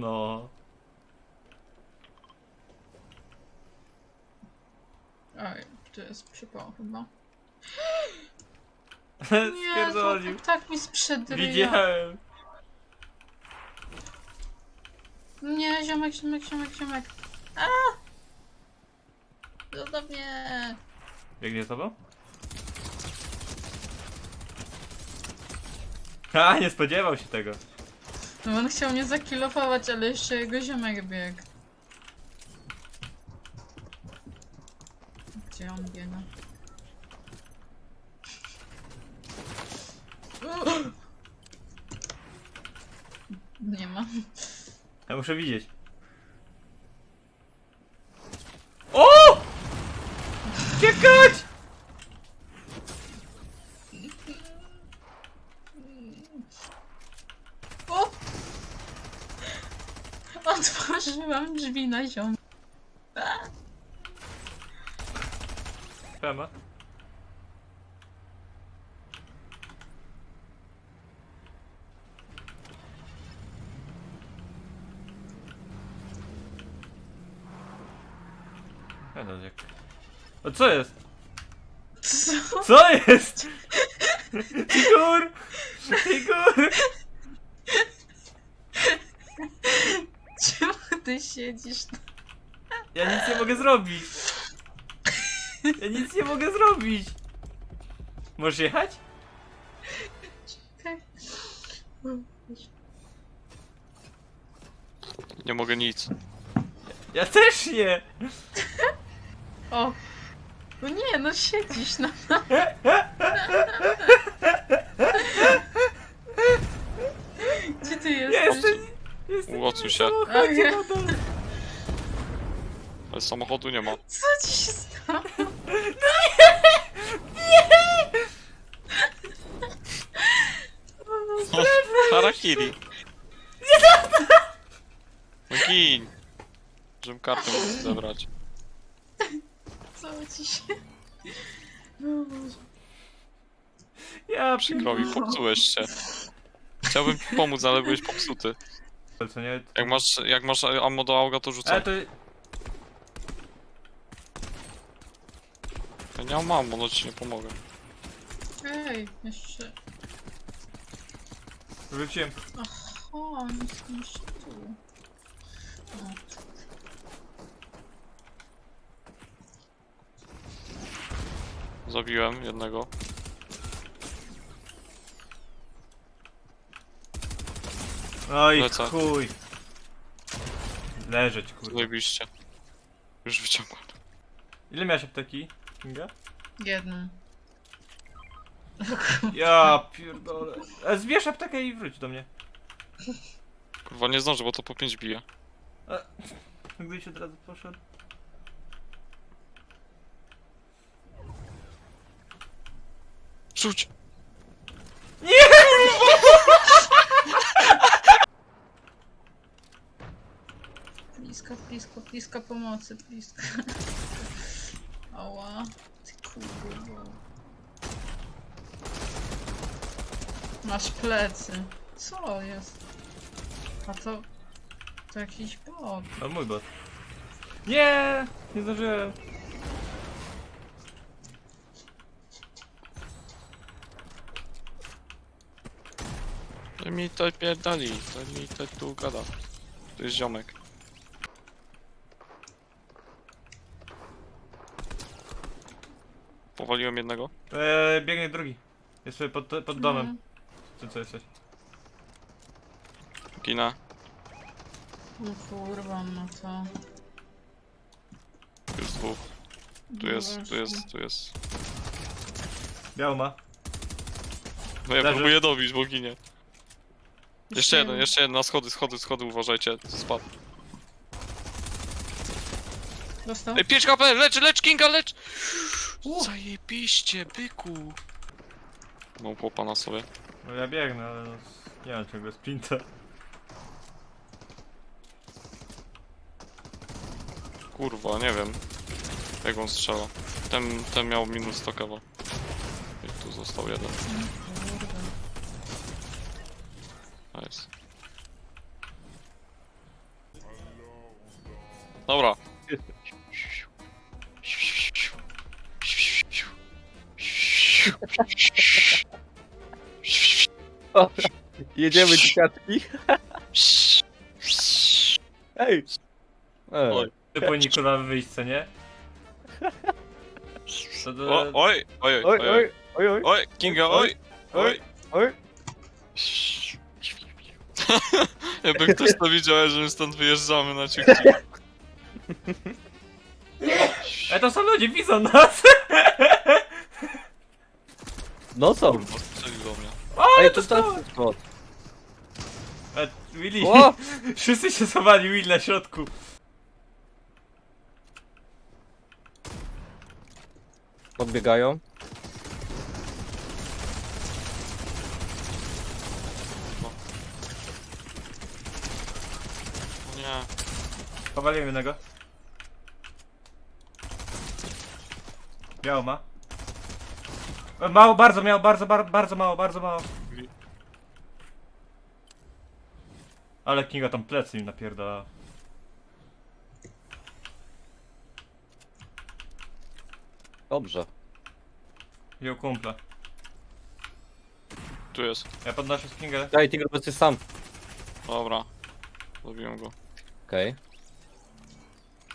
No. Oj, tu jest przypał chyba. Nie, Spierdolił. to, tak mi sprzedryja. Widziałem. Nie, ziomek, ziomek, ziomek, ziomek. A! Zostaw mnie. Biegnie z tobą? A, nie spodziewał się tego. No on chciał mnie zakilofować, ale jeszcze jego ziomek biegł. Gdzie on biega? Nie ma. Ja muszę widzieć. O! Uciekać! O! Otworzyłam drzwi na ziom. Fema. Ja no, jak... O, co jest? Co? Co jest? Figur! Figur! Czemu ty siedzisz? Ja nic nie mogę zrobić. Ja nic nie mogę zrobić. Możesz jechać? Czekaj. Nie mogę nic. Ja też nie. O! No nie, no siedzisz na... Gdzie ty jesteś? Jestem... Jestem Ułocuj się. Ale samochodu nie ma. Co ci się stało? Harakiri. No gin. Żebym kartę mógł zebrać. Co ci się... No Boże. Ja Przykro mi, popsułeś się. Chciałbym ci pomóc, ale byłeś popsuty. Co nie? Jak masz, jak masz ammo do auga, to rzucaj. to... Ja nie mam ammo, no ci nie pomogę. Ej, jeszcze... Wróciłem. Aha, on jest jeszcze tu. O, Zabiłem jednego. Oj, Lecę. chuj. Leżeć, kurwa. Zajebiście. Już wyciągłem. Ile miałeś apteki? Kinga? jedną. Ja pierdolę. E, Zbierz aptekę i wróć do mnie. Kurwa, nie zdążę, bo to po 5 bije. Gdybyś od razu poszedł. Rzuć! Blisko pomocy, blisko. Ała, ty kurwa. Masz plecy. Co jest? A to... To jakiś bot. O mój bot. Nie! Nie zdążyłem. To mi to pierdali, to mi to tu gada. To jest ziomek. Powaliłem jednego. Eee, biegnie drugi. Jest sobie pod, pod domem. Mm. Ty co jesteś? Ginę. No kurwa, no to... Już dwóch. Tu No jest, tu jest, tu jest. Biało ma. No ja Leży. próbuję dobić, bo ginie. Jeszcze jeden, jeszcze jeden, na schody, schody, schody, uważajcie, spadł. Dostał? Ej, 5 HP, lecz, lecz, Kinga, lecz! Zajebiście, byku! Mam chłopa na sobie. No ja biegnę, ale no, nie mam ciągle sprinta. Kurwa, nie wiem. Jak on strzela. Ten, ten miał minus 100 kawa. I tu został jeden. Nice. Dobra. Jedziemy dzieciaczki. Ej! Ej. Oj. Ty powinni kurwa wyjść, co nie? To, to, O, oj, oj, oj, Oj, oj, oj, oj, oj, oj, Kinga, oj, oj. oj. Jakby ktoś to widział, że my stąd wyjeżdżamy na ciuchci. E, to są ludzie, widzą nas! No co? Kurwa, strzelił do mnie. Ej, to jest skład. E, Willy, O! wszyscy się schowali, Will na środku. Podbiegają. O Nie. Powaliłem jednego. Miało ma. Mało, bardzo miało, bardzo, bar, bardzo mało, bardzo mało. Ale Kinga tam plecy im napierdala. Dobrze. Wziął kumpla. Tu jest. Ja podnoszę Kingę. Daj, Tigr, bo jesteś sam. Dobra. Zabiłem go. Okej.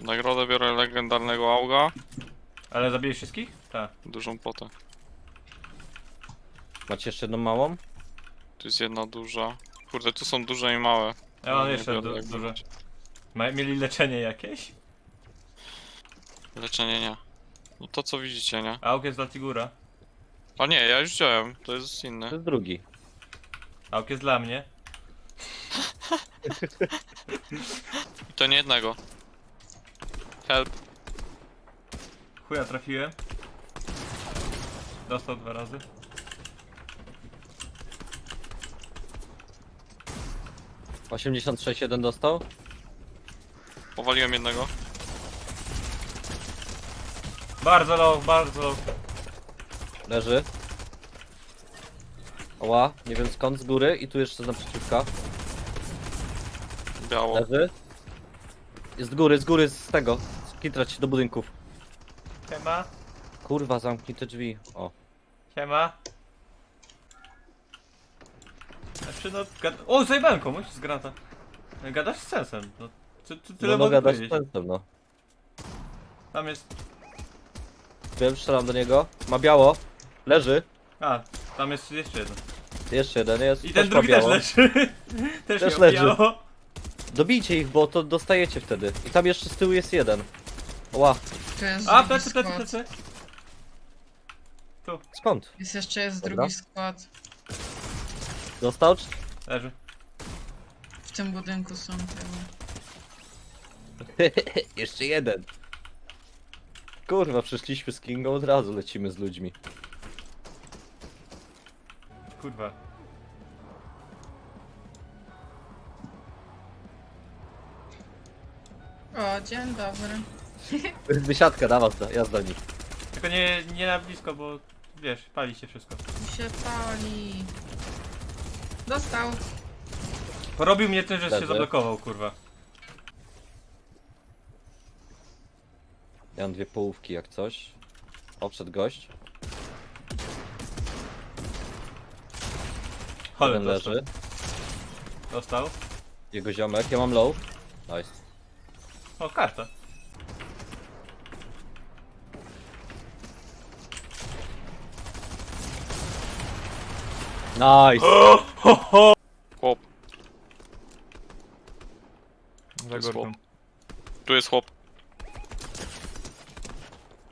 Nagrodę biorę legendarnego auga. Ale zabijesz wszystkich? Tak. Dużą potę. Macie jeszcze jedną małą? Tu jest jedna duża. Kurde, tu są duże i małe. Ja mam Nie jeszcze biorę du jak duże. będzie. Ma mieli leczenie jakieś? Leczenie nie. No to co widzicie, nie? Auk jest dla Tigura. A nie, ja już wziąłem. To jest To inny. jest drugi. Auk jest dla mnie. I to nie jednego. Help. Chuja trafiłem. Dostał dwa razy. Osiemdziesiąt sześć jeden dostał. Powaliłem jednego. Bardzo low, bardzo low. Leży. Oła, nie wiem skąd, z góry i tu jeszcze z naprzeciwka. Biało. Leży. Jest z góry, z góry, z tego. Skitrać się do budynków. Siema, Kurwa, zamknij te drzwi. O. siema. Znaczy no, gad... O, zajebałem komuś z granata. Gadasz z sensem, no. Ty, ty, tyle No, no mogę gadasz z powiedzieć. sensem, no. Tam jest... Wiem, strzelam do niego. Ma biało. Leży. A, tam jest jeszcze jeden. Jeszcze jeden jest. I ten ma drugi też biało. leży. też Też leży. biało. Dobijcie ich, bo to dostajecie wtedy. I tam jeszcze z tyłu jest jeden. Ła, To jest A, drugi plecy, plecy, skład. plecy. skąd? Jest jeszcze jest Dobra. drugi skład. Dostał? czy- Leży. W tym budynku są chyba. jeszcze jeden. Kurwa, przyszliśmy z Kingą, od razu lecimy z ludźmi. Kurwa. O, dzień dobry. Wysiadka na was, da- jazda nich. Tylko nie, nie na blisko, bo wiesz, pali się wszystko. Mi się pali. Dostał. Porobił mnie tym, że się zablokował, kurwa. Ja mam dwie połówki jak coś. O, przed gość. Jeden dostał. leży. dostał. Jego ziomek, ja mam low. Nice. O, karta. Nice! Chłop. Za jest górką. Tu jest chłop.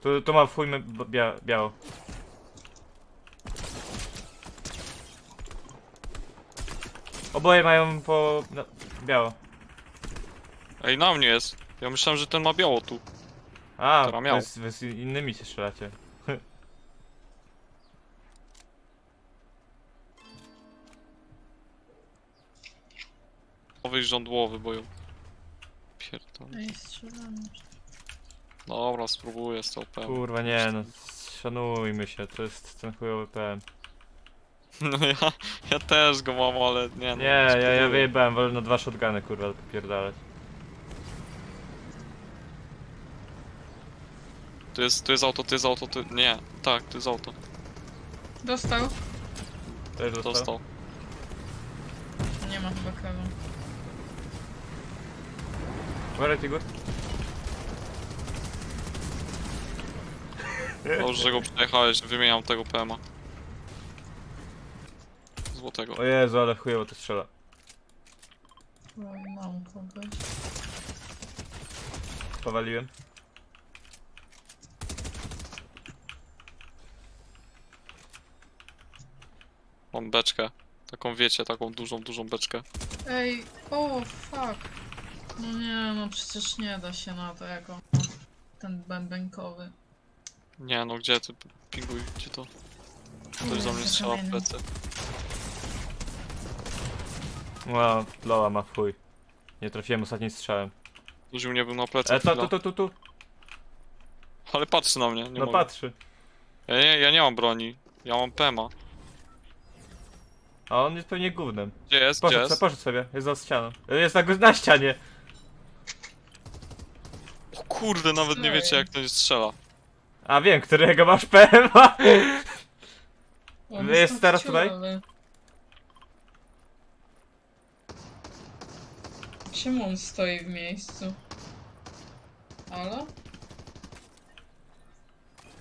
Tu, tu ma w chuj b- bia biało. Oboje mają po... No, biało. Ej, na mnie jest. Ja myślałem, że ten ma biało tu. A, Która miał. wy z, wy z innymi się strzelacie. Wyjść żądłowy boją. Pierdolę. Ej, strzelam. Dobra, spróbuję z tą PM. Kurwa, nie no. Szanujmy się, to jest ten chujowy PM. No ja, ja też go mam, ale nie no. Nie, ja, ja spróbuję. wyjebałem, wolę na dwa shotguny kurwa popierdalać. Tu jest, tu jest auto, tu jest auto, tu... Nie, tak, tu jest auto. Dostał. Też dostał. Dostał. Nie ma chyba kawy. Uważaj, figur. Dobrze, że go przejechałeś, wymieniam tego PMA. Złotego. O Jezu, ale chujowo to strzela. Mam kogoś. Powaliłem. Mam beczkę. Taką wiecie, taką dużą, dużą beczkę. Ej, o fuck. No nie, no przecież nie da się na to jako ten bębenkowy. Nie no, gdzie ty? Pinguj, gdzie to? Ktoś za mnie strzela w plecy. Wow, Loa ma w chuj. Nie trafiłem ostatnim strzałem. Ktoś u mnie był na plecy. E, to, chwila. tu, tu, tu, tu. Ale patrzy na mnie, nie No mogę. patrzy. Ja nie, ja nie mam broni. Ja mam PMA. A on jest pewnie gównem. Gdzie jest? Gdzie Poszedł, jest? sobie, poszedł sobie, jest za ścianą. E, Jest na, na ścianie. Kurde, nawet nie wiecie jak to się strzela. A wiem, którego masz PMA. On Jest teraz tutaj? ciulawy. Czemu on stoi w miejscu? Halo?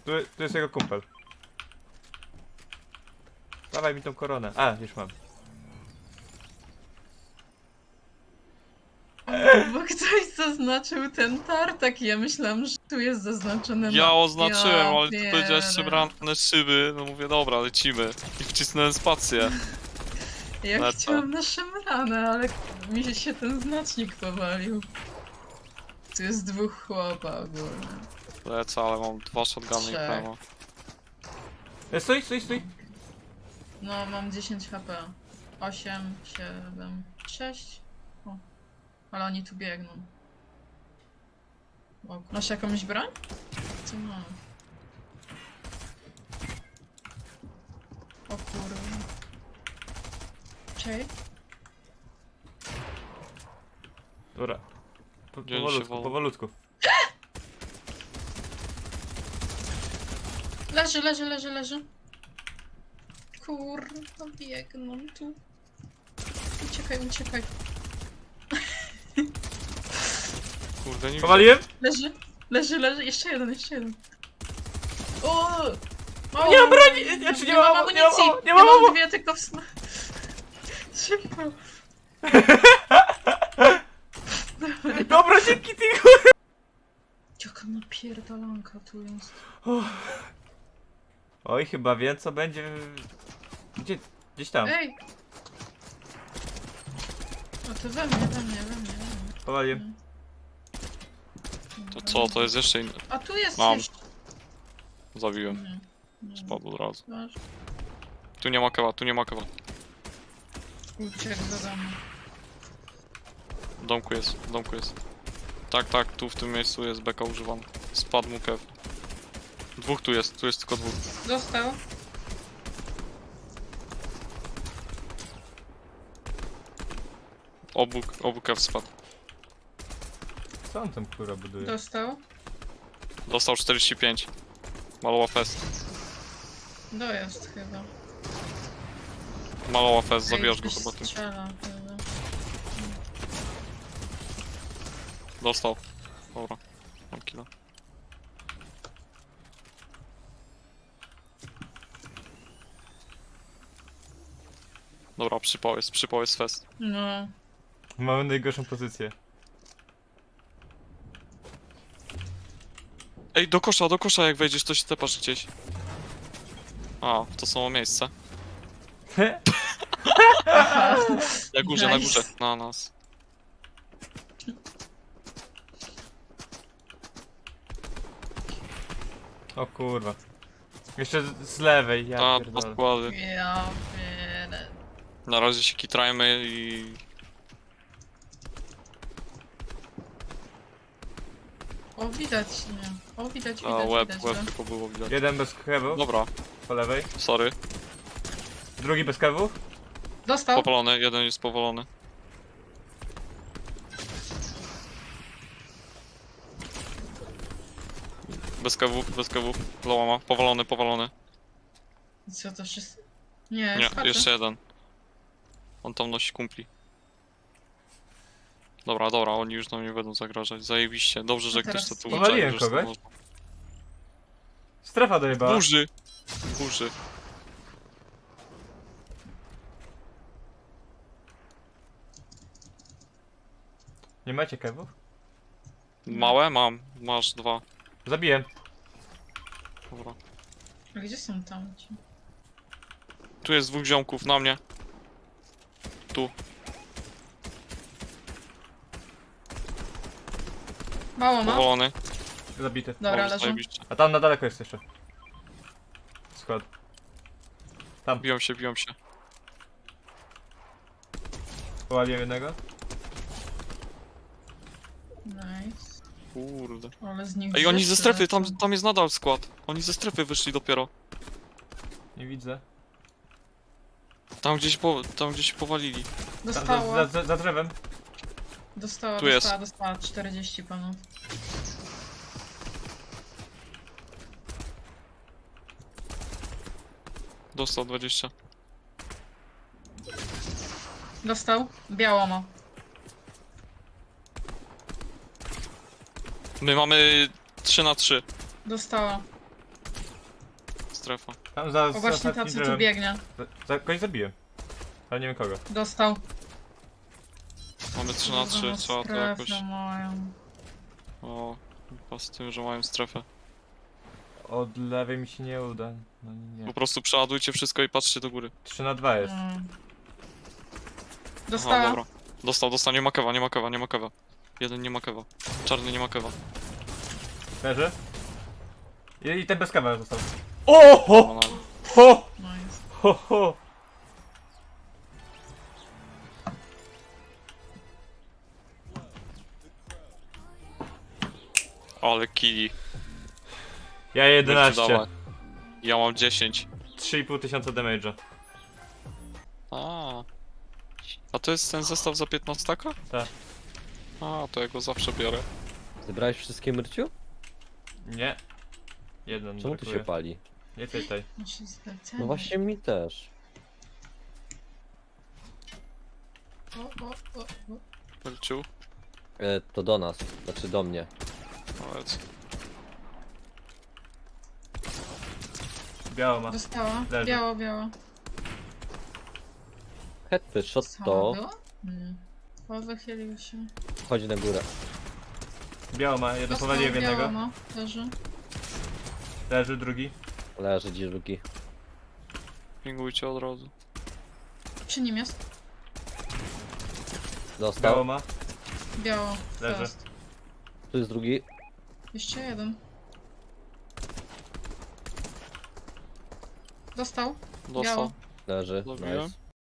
Tu, tu jest jego kumpel. Dawaj mi tą koronę. A, już mam. Bo ktoś zaznaczył ten tartak i ja myślałam, że tu jest zaznaczone Ja na- oznaczyłem, ale ty powiedziałeś pierę. szybranne szyby. No mówię, dobra, lecimy. I wcisnąłem spację. Ja co? chciałam na szemranę, ale mi się ten znacznik powalił. Tu jest dwóch chłopa ogólnie. Lecę, ale mam dwa shotguny i Trzech. PMA. E, stój, stój, stój. No, mam 10 HP. 8, 7, 6. O. Ale oni tu biegną. O, masz jakąś broń? Co mam? O kurwa. Czej? Dobra. Po, się powolutku, wolą? Leży, powolutku. leży, leży, leży. Kurwa, biegną tu. Uciekaj, uciekaj. Kurde, nie widzę. Powaliłem? Leży, leży, leży. Jeszcze jeden, jeszcze jeden. O! o Nie mam broni! Nie, nie, czy nie mam- nie mam- amunicji. nie mam ja mam amu- dwie, tylko w sma... Szybko. Dobra, dzięki ty. Jaka napierdalanka tu jest. Oj, chyba wiem co będzie. Gdzie? Gdzieś tam. Ej! O, to we mnie, we mnie, we mnie, we mnie. Powaliłem. To co, to jest jeszcze inny. A tu jest Mam. jeszcze... Zabiłem. Nie, nie. Spadł od razu. Masz. Tu nie ma kewa, tu nie ma kewa. Uciekł do domu. W domku jest, w domku jest. Tak, tak, tu w tym miejscu jest beka używany. Spadł mu kew. Dwóch tu jest, tu jest tylko dwóch. Dostał. Obu, obu kew spadł. Co on tam kurwa buduje? Dostał. Dostał 45. Maloła fest. Dojazd chyba. Maloła fest, zabijasz go chyba tym. strzela chyba. Dostał. Dobra. Mam killa. Dobra, przypał jest, przypał jest fest. No. Mamy najgorszą pozycję. Ej, do kosza, do kosza jak wejdziesz, to się tepasz gdzieś. A, w to samo miejsce. Na górze, na Nice. górze. Na nas. O kurwa. Jeszcze z, z lewej, ja A, dwa pierdolę. składy. Ja pierdę. Na razie się kitrajmy i... O, widać, nie. O, widać, A, widać, łeb, widać. łeb tylko było widać. Jeden bez kewu, Dobra, po lewej. sorry. Drugi bez kewu. Dostał. Powolony, jeden jest powolony. Bez kewów, bez kewów. Loła ma. Powalony, powalony. I co to wszyscy? Nie, Nie, jeszcze jeden. On tam nosi kumpli. Dobra, dobra, oni już nam nie będą zagrażać. Zajebiście. Dobrze, że A ktoś to tu Powaliłem wyczaił, że kogoś? można. Strefa dojebała. Burzy! Burzy. Nie macie kewów? Małe? Mam. Masz dwa. Zabiłem. Dobra. A gdzie są tam ci? Tu jest dwóch ziomków na mnie. Mało ma? Powalony. Zabity. Dobra, zajebiście. A tam na daleko jest jeszcze. Skład. Biją się, biją się. Powaliłem jednego. Nice. Kurde. Ale z nich Ej, oni ze strefy, tam, tam jest nadal skład. Oni ze strefy wyszli dopiero. Nie widzę. Tam gdzieś, po, tam gdzieś powalili. Tam, za, Dostała, za, za, za drzewem. Dostała, Tu dostała, jest. dostała 40 panów. Dostał 20. Dostał? Biało ma. My mamy 3 na 3 Dostała. strefa. Tam za, O za właśnie ostatnim ta, co tu drzewem. biegnie. Za, za, kogoś zabiłem. Ale nie wiem kogo. Dostał. Mamy 3 na 3, Kurwa, trzeba to jakoś... mają. O, chyba z tym, że mają strefę. Od lewej mi się nie uda. No nie. Po prostu przeładujcie wszystko i patrzcie do góry. 3 na 2 jest. Mm. Aha, dobra. Dostał, dostał, nie ma kewa, nie ma kewa, nie ma kewa. Jeden nie ma kewa. Czarny nie ma kewa. Leży. I, I ten bez kawy został. O! Ho! Ona... Ho! Nice. Ho! Ho! Ale kili. Ja 11. Dawaj. Ja mam 10. 3,5 tysiąca damage'a. A. A to jest ten zestaw za 15 taka? Tak. A, to ja go zawsze biorę. Zebrałeś wszystkie myrciu? Nie. Jeden Czemu tu się pali? Nie sprawdzać. No właśnie mi też. O, o, o, o. Pelciu. E, to do nas, znaczy do mnie. Powiedz. Biało ma. Dostała. Leży. Biało, biało. Headshot Cała to była? Nie. O, wychylił się. chodzi na górę. Biało ma. Jeden Dostał, powaliłem biało, jednego. no. Leży. Leży drugi. Leży gdzieś drugi. Pingujcie od razu. Przy nim jest. Biało Dostał. ma. Biało. Leży. Tu jest drugi. Jeszcze jeden. Dostał. Dostał. Leży. Zabiłem. Nice.